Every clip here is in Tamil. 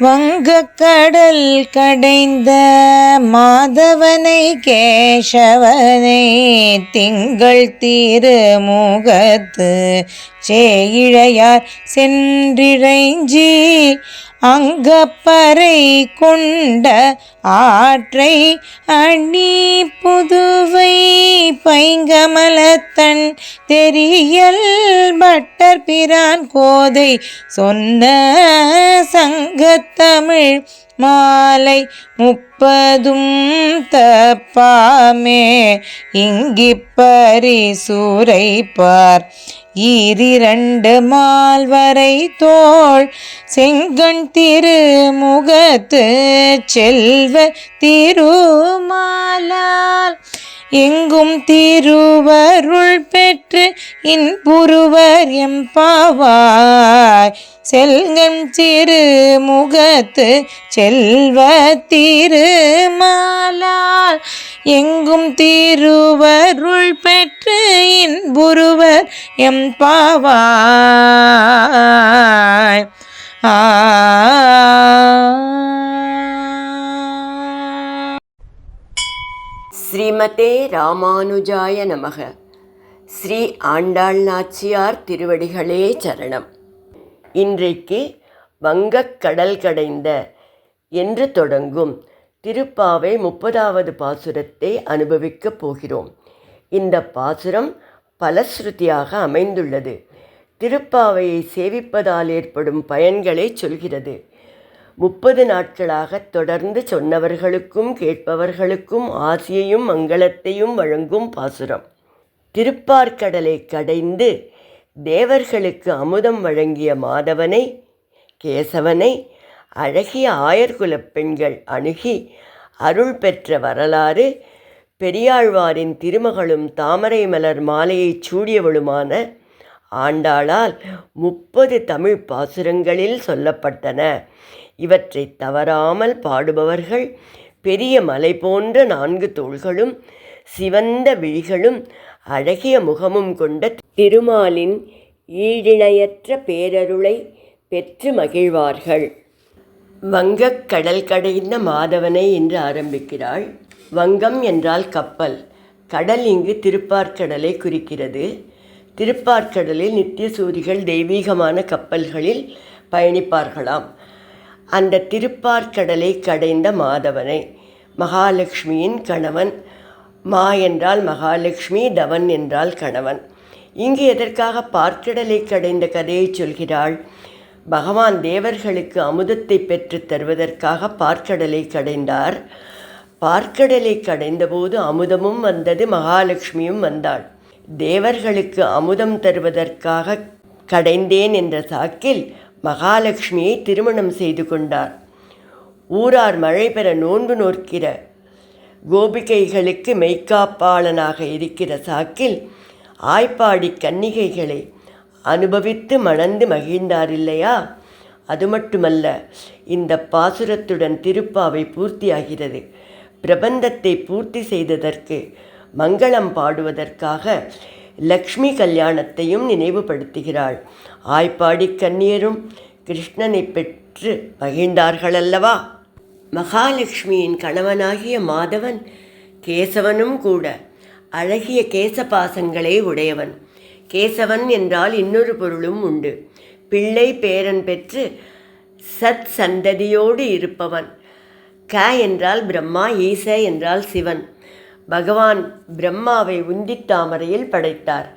வங்கக்கடல் கடைந்த மாதவனை கேசவனை திங்கள் திருமுகத்து சேயிழையார் சென்றிறைஞ்சி அங்கப்பறை கொண்ட ஆற்றை அணி புதுவை பைங்கமலத்தன் தெரியல் பட்டர் பிரான் கோதை சொன்ன சங்கத்தமிழ் மாலை முப்பதும் தப்பாமே இங்கிப்பரி சூரைப்பார் ஈரிரண்டு மால்வரை தோள் செங்கண் திருமுகத்து செல்வ திருமாலால் எங்கும் திருவருள் பெற்று இன்புருவர் எம்பாவாய் செல்கன் திருமுகத்து செல்வ திருமாலால். எங்கும் திருவருள் பெற்று இன்புருவர் எம்பாவாய் ஆ ஸ்ரீமதே ராமானுஜாய நமக. ஸ்ரீ ஆண்டாள் நாச்சியார் திருவடிகளே சரணம். இன்றைக்கு வங்கக் கடல் கடைந்த என்று தொடங்கும் திருப்பாவை முப்பதாவது பாசுரத்தை அனுபவிக்கப் போகிறோம். இந்த பாசுரம் பலஸ்ருதியாக அமைந்துள்ளது. திருப்பாவையை சேவிப்பதால் ஏற்படும் பயன்களை சொல்கிறது. முப்பது நாட்களாக தொடர்ந்து சொன்னவர்களுக்கும் கேட்பவர்களுக்கும் ஆசியையும் மங்களத்தையும் வழங்கும் பாசுரம். திருப்பார்க்கடலை கடைந்து தேவர்களுக்கு அமுதம் வழங்கிய மாதவனை கேசவனை அழகிய ஆயர்குலப் பெண்கள் அணுகி அருள் பெற்ற வரலாறு பெரியாழ்வாரின் திருமகளும் தாமரை மலர் மாலையைச் சூடியவளுமான ஆண்டாளால் முப்பது தமிழ் பாசுரங்களில் சொல்லப்பட்டன. இவற்றை தவறாமல் பாடுபவர்கள் பெரிய மலை போன்ற நான்கு தோள்களும் சிவந்த விழிகளும் அழகிய முகமும் கொண்ட திருமாலின் ஈழிணையற்ற பேரருளை பெற்று மகிழ்வார்கள். வங்கக் கடல் கடைந்த மாதவனை என்று ஆரம்பிக்கிறாள். வங்கம் என்றால் கப்பல். கடல் இங்கு திருப்பார்கடலை குறிக்கிறது. திருப்பாற்கடலில் நித்திய சூரிகள் தெய்வீகமான கப்பல்களில் பயணிப்பார்களாம். அந்த திருப்பார்க்கடலை கடைந்த மாதவனை மகாலட்சுமியின் கணவன் மா என்றால் மகாலட்சுமி தவன் என்றால் கணவன். இங்கு எதற்காக பார்க்கடலை கடைந்த கதையை சொல்கிறாள்? பகவான் தேவர்களுக்கு அமுதத்தை பெற்றுத் தருவதற்காக பார்க்கடலை கடைந்தார். பார்க்கடலை கடைந்தபோது அமுதமும் வந்தது மகாலட்சுமியும் வந்தாள். தேவர்களுக்கு அமுதம் தருவதற்காக கடைந்தேன் என்ற சாக்கில் மகாலட்சுமியை திருமணம் செய்து கொண்டார். ஊரார் மழை பெற நோன்பு நோக்கிற கோபிகைகளுக்கு மெய்க்காப்பாளனாக இருக்கிற சாக்கில் ஆய்ப்பாடி கன்னிகைகளை அனுபவித்து மணந்து மகிழ்ந்தார் இல்லையா அது மட்டுமல்ல இந்த பாசுரத்துடன் திருப்பாவை பூர்த்தியாகிறது. பிரபந்தத்தை பூர்த்தி செய்ததற்கு மங்களம் பாடுவதற்காக லக்ஷ்மி கல்யாணத்தையும் நினைவுபடுத்துகிறாள். ஆய்ப்பாடி கன்னியரும் கிருஷ்ணனை பெற்று மகிழ்ந்தார்களல்லவா? மகாலட்சுமியின் கணவனாகிய மாதவன் கேசவனும் கூட அழகிய கேசபாசங்களை உடையவன். கேசவன் என்றால் இன்னொரு பொருளும் உண்டு. பிள்ளை பேரன் பெற்று சத் சந்ததியோடு இருப்பவன். க என்றால் பிரம்மா ஈச என்றால் சிவன். பகவான் பிரம்மாவை உந்தித் தாமரையில் படைத்தார்.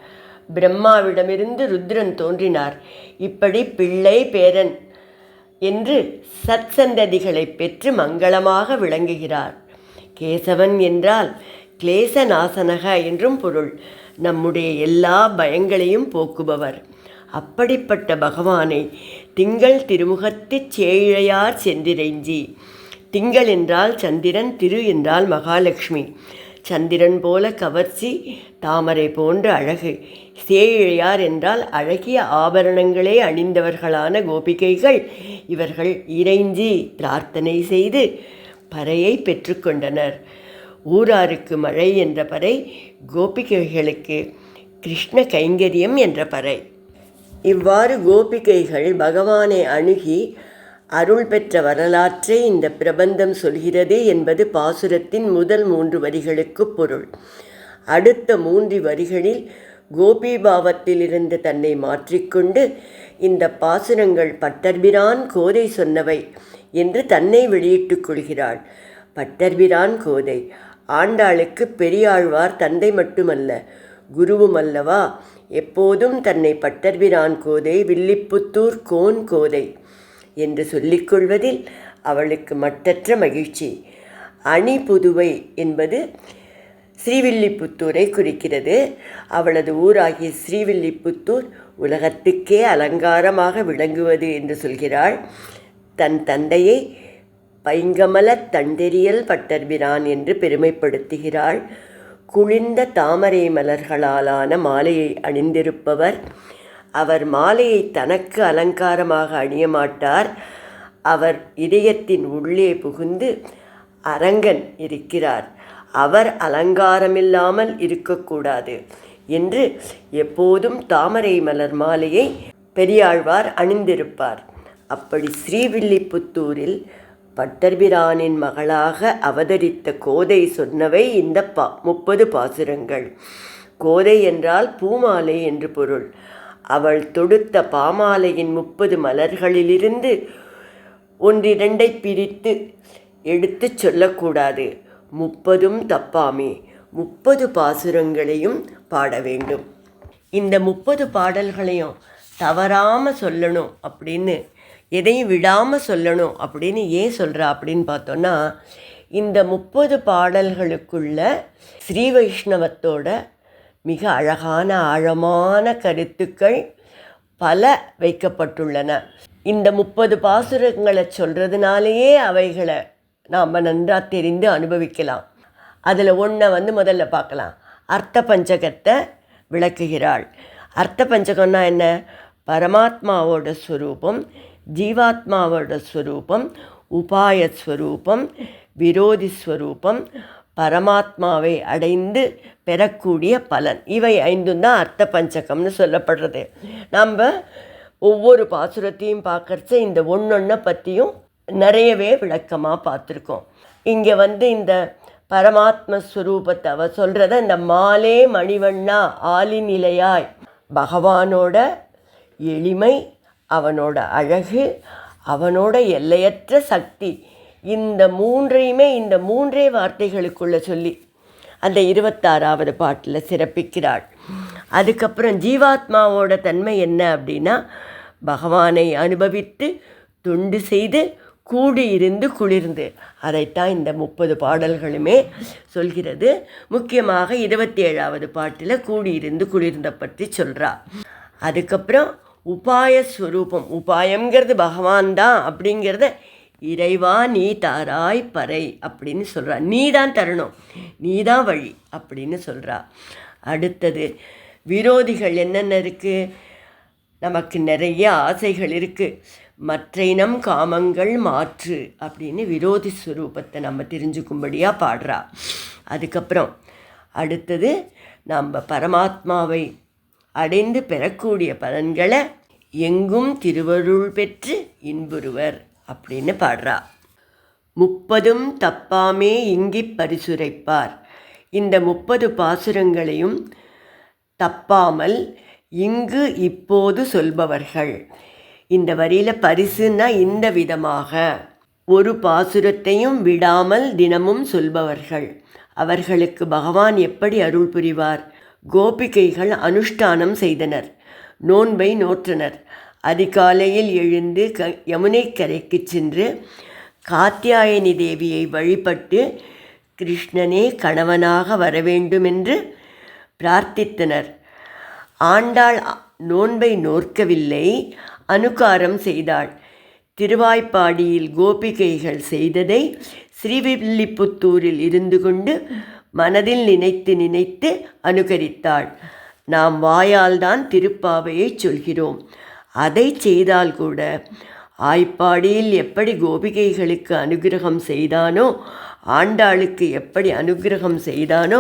பிரம்மாவிடமிருந்து ருத்ரன் தோன்றினார். இப்படி பிள்ளை பேரன் என்று சத்சந்ததிகளை பெற்று மங்களமாக விளங்குகிறார். கேசவன் என்றால் கிளேசநாசனக என்றும் பொருள். நம்முடைய எல்லா பயங்களையும் போக்குபவர். அப்படிப்பட்ட பகவானை திங்கள் திருமுகத்துச் சேழையார் செந்திரைஞ்சி திங்கள் என்றால் சந்திரன் திரு என்றால் மகாலட்சுமி. சந்திரன் போல கவர்ச்சி தாமரை போன்ற அழகு. சேழையார் என்றால் அழகிய ஆபரணங்களே அணிந்தவர்களான கோபிகைகள். இவர்கள் இறைஞ்சி பிரார்த்தனை செய்து பறையை பெற்றுக்கொண்டனர் ஊராருக்கு மழை என்ற பறை கோபிகைகளுக்கு கிருஷ்ண கைங்கரியம் என்ற பறை. இவ்வாறு கோபிகைகள் பகவானை அணுகி அருள் பெற்ற வரலாற்றை இந்த பிரபந்தம் சொல்கிறது என்பது பாசுரத்தின் முதல் மூன்று வரிகளுக்கு பொருள். அடுத்த மூன்று வரிகளில் கோபி பாவத்திலிருந்து தன்னை மாற்றிக்கொண்டு இந்த பாசுரங்கள் பட்டர்பிரான் கோதை சொன்னவை என்று தன்னை வெளியிட்டுக் கொள்கிறாள். பட்டர்பிரான் கோதை ஆண்டாளுக்கு பெரியாழ்வார் தந்தை மட்டுமல்ல குருவும் அல்லவா? எப்போதும் தன்னை பட்டர்பிரான் கோதை வில்லிப்புத்தூர் கோன் கோதை. என்று சொல்லிக்கொள்வதில் அவளுக்கு மட்டற்ற மகிழ்ச்சி. அணி புதுவை என்பது ஸ்ரீவில்லிபுத்தூரை குறிக்கிறது. அவளது ஊராகிய ஸ்ரீவில்லிபுத்தூர் உலகத்துக்கே அலங்காரமாக விளங்குவது என்று சொல்கிறாள். தன் தந்தையை பைங்கமல தண்டெரியல் பட்டர்பிரான் என்று பெருமைப்படுத்துகிறாள். குளிர்ந்த தாமரை மலர்களாலான மாலையை அணிந்திருப்பவர் அவர் மாலையை தனக்கு அலங்காரமாக அணிய மாட்டார். அவர் இதயத்தின் உள்ளே புகுந்து அரங்கன் இருக்கிறார். அவர் அலங்காரமில்லாமல் இருக்கக்கூடாது என்று எப்போதும் தாமரை மலர் மாலையை பெரியாழ்வார் அணிந்திருப்பார். அப்படி ஸ்ரீவில்லிபுத்தூரில் பட்டர்பிரானின் மகளாக அவதரித்த கோதை சொன்னவை இந்த பா முப்பது பாசுரங்கள். கோதை என்றால் பூமாலை என்று பொருள். அவள் தொடுத்த பாமாலையின் முப்பது மலர்களிலிருந்து ஒன்றிரண்டை பிரித்து எடுத்துச் சொல்லக்கூடாது. முப்பதும் தப்பாமே. முப்பது பாசுரங்களையும் பாட வேண்டும். இந்த முப்பது பாடல்களையும் தவறாமல் சொல்லணும் அப்படின்னு எதையும் விடாமல் சொல்லணும் அப்படின்னு ஏன் சொல்கிறா அப்படின்னு பார்த்தோன்னா இந்த முப்பது பாடல்களுக்குள்ள ஸ்ரீ வைஷ்ணவத்தோட மிக அழகான ஆழமான கருத்துக்கள் பல வைக்கப்பட்டுள்ளன. இந்த முப்பது பாசுரங்களை சொல்கிறதுனாலேயே அவைகளை நாம் நன்றாக தெரிந்து அனுபவிக்கலாம். அதில் ஒன்றை வந்து முதல்ல பார்க்கலாம். அர்த்த பஞ்சகத்தை விளக்குகிறாள். அர்த்த பஞ்சகம்னா என்ன? பரமாத்மாவோட ஸ்வரூபம் ஜீவாத்மாவோட ஸ்வரூபம் உபாய ஸ்வரூபம் விரோதி ஸ்வரூபம் பரமாத்மாவை அடைந்து பெறக்கூடிய பலன். இவை ஐந்தும் தான் அர்த்த பஞ்சகம்னு சொல்லப்படுறது. நம்ம ஒவ்வொரு பாசுரத்தையும் பார்க்கறச்ச இந்த ஒன்றொன்றை பற்றியும் நிறையவே விளக்கமாக பார்த்துருக்கோம். இங்கே வந்து இந்த பரமாத்ம ஸ்வரூபத்தை அவ சொல்கிறத இந்த மாலே மணிவண்ணா ஆலிநிலையாய் பகவானோட எளிமை அவனோட அழகு அவனோட எல்லையற்ற சக்தி இந்த மூன்றையுமே இந்த மூன்றே வார்த்தைகளுக்குள்ளே சொல்லி அந்த இருபத்தாறாவது பாட்டில் சிறப்பிக்கிறாள். அதுக்கப்புறம் ஜீவாத்மாவோட தன்மை என்ன அப்படின்னா பகவானை அனுபவித்து தொண்டு செய்து கூடியிருந்து குளிர்ந்து. அதைத்தான் இந்த முப்பது பாடல்களுமே சொல்கிறது. முக்கியமாக இருபத்தி ஏழாவது பாட்டில் கூடியிருந்து குளிர்ந்த பற்றி சொல்கிறா அதுக்கப்புறம் உபாய ஸ்வரூபம் உபாயங்கிறது பகவான் தான் அப்படிங்கிறத இறைவா நீ தாராய் பறை அப்படின்னு சொல்கிறா நீ தான் தரணும். நீ தான் வழி அப்படின்னு சொல்கிறா அடுத்தது விரோதிகள் என்னென்ன இருக்குது நமக்கு நிறைய ஆசைகள் இருக்குது மற்ற இனம் காமங்கள் மாற்று அப்படின்னு விரோதி ஸ்வரூபத்தை நம்ம தெரிஞ்சுக்கும்படியாக பாடுறா. அதுக்கப்புறம் அடுத்தது நம்ம பரமாத்மாவை அடைந்து பெறக்கூடிய பலன்களை எங்கும் திருவருள் பெற்று இன்புறுவர். அப்படின்னு பாடுறா. முப்பதும் தப்பாமே இங்கிப் பரிசுரைப்பார். இந்த முப்பது பாசுரங்களையும் தப்பாமல் இங்கு இப்போது சொல்பவர்கள். இந்த வரியில் பரிசுன்னா இந்த விதமாக. ஒரு பாசுரத்தையும் விடாமல் தினமும் சொல்பவர்கள். அவர்களுக்கு பகவான் எப்படி அருள் புரிவார்? கோபிகைகள் அனுஷ்டானம் செய்தனர். நோன்பை நோற்றனர். அதிகாலையில் எழுந்து க யமுனை கரைக்கு சென்று காத்தியாயனி தேவியை வழிபட்டு கிருஷ்ணனே கணவனாக வரவேண்டுமென்று பிரார்த்தித்தனர். ஆண்டாள் நோன்பை நோற்கவில்லை அனுகாரம் செய்தாள். திருவாய்ப்பாடியில் கோபிகைகள் செய்ததை ஸ்ரீவில்லிபுத்தூரில் இருந்து கொண்டு மனதில் நினைத்து நினைத்து அனுகரித்தாள். நாம் வாயால்தான் திருப்பாவையை சொல்கிறோம். அதை செய்தால் கூட ஆய்ப்பாடியில் எப்படி கோபிகைகளுக்கு அனுகிரகம் செய்தானோ ஆண்டாளுக்கு எப்படி அனுகிரகம் செய்தானோ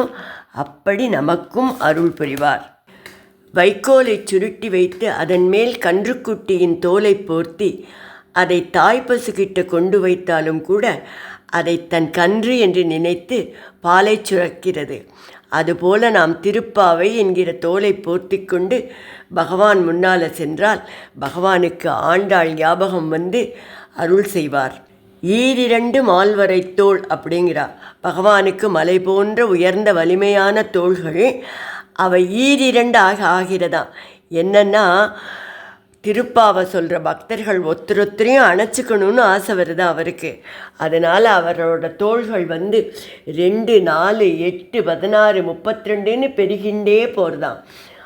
அப்படி நமக்கும் அருள் புரிவார். வைக்கோலை சுருட்டி வைத்து அதன் மேல் கன்றுக்குட்டியின் தோலை போர்த்தி அதை தாய்ப்பசுகிட்ட கொண்டு வைத்தாலும் கூட அதை தன் கன்று என்று நினைத்து பாலை சுரக்கிறது. அதுபோல நாம் திருப்பாவை என்கிற தோலை போர்த்தி கொண்டு பகவான் முன்னால சென்றால் பகவானுக்கு ஆண்டாள் ஞாபகம் வந்து அருள் செய்வார். ஈரிரண்டு மால்வரை தோல் அப்படிங்கிறா. பகவானுக்கு மலை போன்ற உயர்ந்த வலிமையான தோள்கள் அவை ஈரிரண்டு ஆக ஆகிறதா? என்னன்னா திருப்பாவை சொல்கிற பக்தர்கள் ஒத்தரொத்தரையும் அணைச்சிக்கணும்னு ஆசை வருது அவருக்கு? அதனால் அவரோட தோள்கள் வந்து ரெண்டு நாலு எட்டு பதினாறு முப்பத்தி ரெண்டுன்னு பெருகின்றே போகிறதான்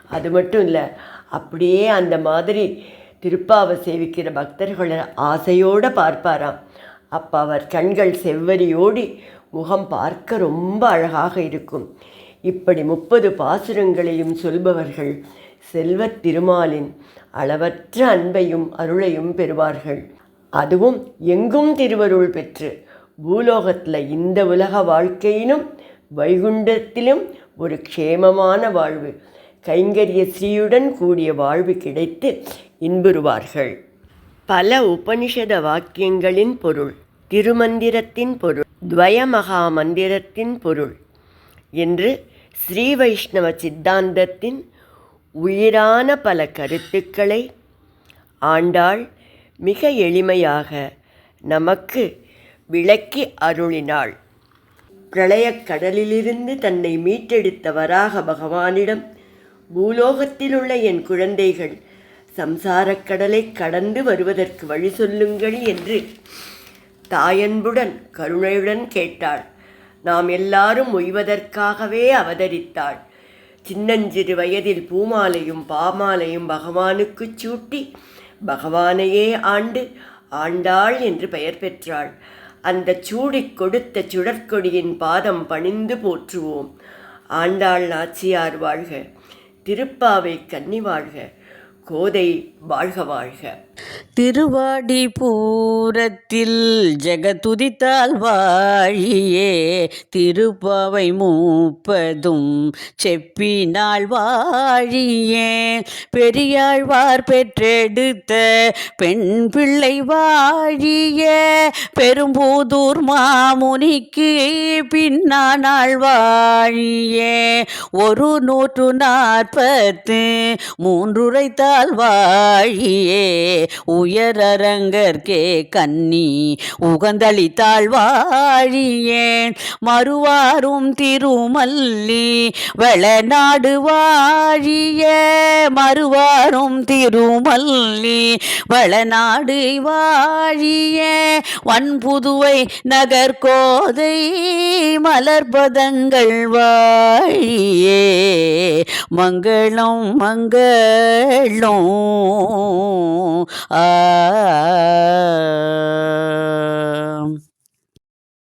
அது மட்டும் இல்லை அப்படியே அந்த மாதிரி திருப்பாவை சேவிக்கிற பக்தர்களை ஆசையோடு பார்ப்பாராம். அப்போ அவர் கண்கள் செவ்வரியோடி முகம் பார்க்க ரொம்ப அழகாக இருக்கும். இப்படி முப்பது பாசுரங்களையும் சொல்பவர்கள் செல்வத் திருமாலின் அளவற்ற அன்பையும் அருளையும் பெறுவார்கள். அதுவும் எங்கும் திருவருள் பெற்று பூலோகத்தில் இந்த உலக வாழ்க்கையிலும் வைகுண்டத்திலும் ஒரு க்ஷேமமான வாழ்வு கைங்கரிய ஸ்ரீயுடன் கூடிய வாழ்வு கிடைத்து இன்புறுவார்கள். பல உபனிஷத வாக்கியங்களின் பொருள் திருமந்திரத்தின் பொருள் துவயமகா மந்திரத்தின் பொருள் என்று ஸ்ரீ வைஷ்ணவ சித்தாந்தத்தின் உயிரான பல கருத்துக்களை ஆண்டாள் மிக எளிமையாக நமக்கு விளக்கி அருளினாள். பிரளயக் கடலிலிருந்து தன்னை மீட்டெடுத்த வராக பகவானிடம் பூலோகத்தில் உள்ள என் குழந்தைகள் சம்சாரக் கடலை கடந்து வருவதற்கு வழி சொல்லுங்கள் என்று தாயன்புடன் கருணையுடன் கேட்டாள். நாம் எல்லாரும் ஒய்வதற்காகவே அவதரித்தாள். சின்னஞ்சிறு வயதில் பூமாலையும் பாமாலையும் பகவானுக்குச் சூட்டி பகவானையே ஆண்டு ஆண்டாள் என்று பெயர் பெற்றாள். அந்த சூடிக் கொடுத்த சுடற்கொடியின் பாதம் பணிந்து போற்றுவோம். ஆண்டாள் நாச்சியார் வாழ்க திருப்பாவை கன்னி வாழ்க கோதை வாழ்க வாழ்க. திருவாடி பூரத்தில் ஜெகதுதித்தால் வாழியே திருப்பவை மூப்பதும் செப்பினாள் வாழியே. பெரியாழ்வார் பெற்றெடுத்த பெண் பிள்ளை வாழிய பெரும்பூதூர் மாமுனிக்கு பின்னானாள் வாழியே. ஒரு நூற்று நாற்பத்து மூன்றுரைத்தால் வாழியே. உயரங்கற்கே கன்னி உகந்தளித்தாள் வாழியேன் மறுவாரும் திருமல்லி வெளநாடு வாழிய. மறுவாரும் திருமல்லி வளநாடு வாழிய. வன்புதுவை நகர்கோதை மலர்பதங்கள் வாழியே. மங்களம் மங்களம். um...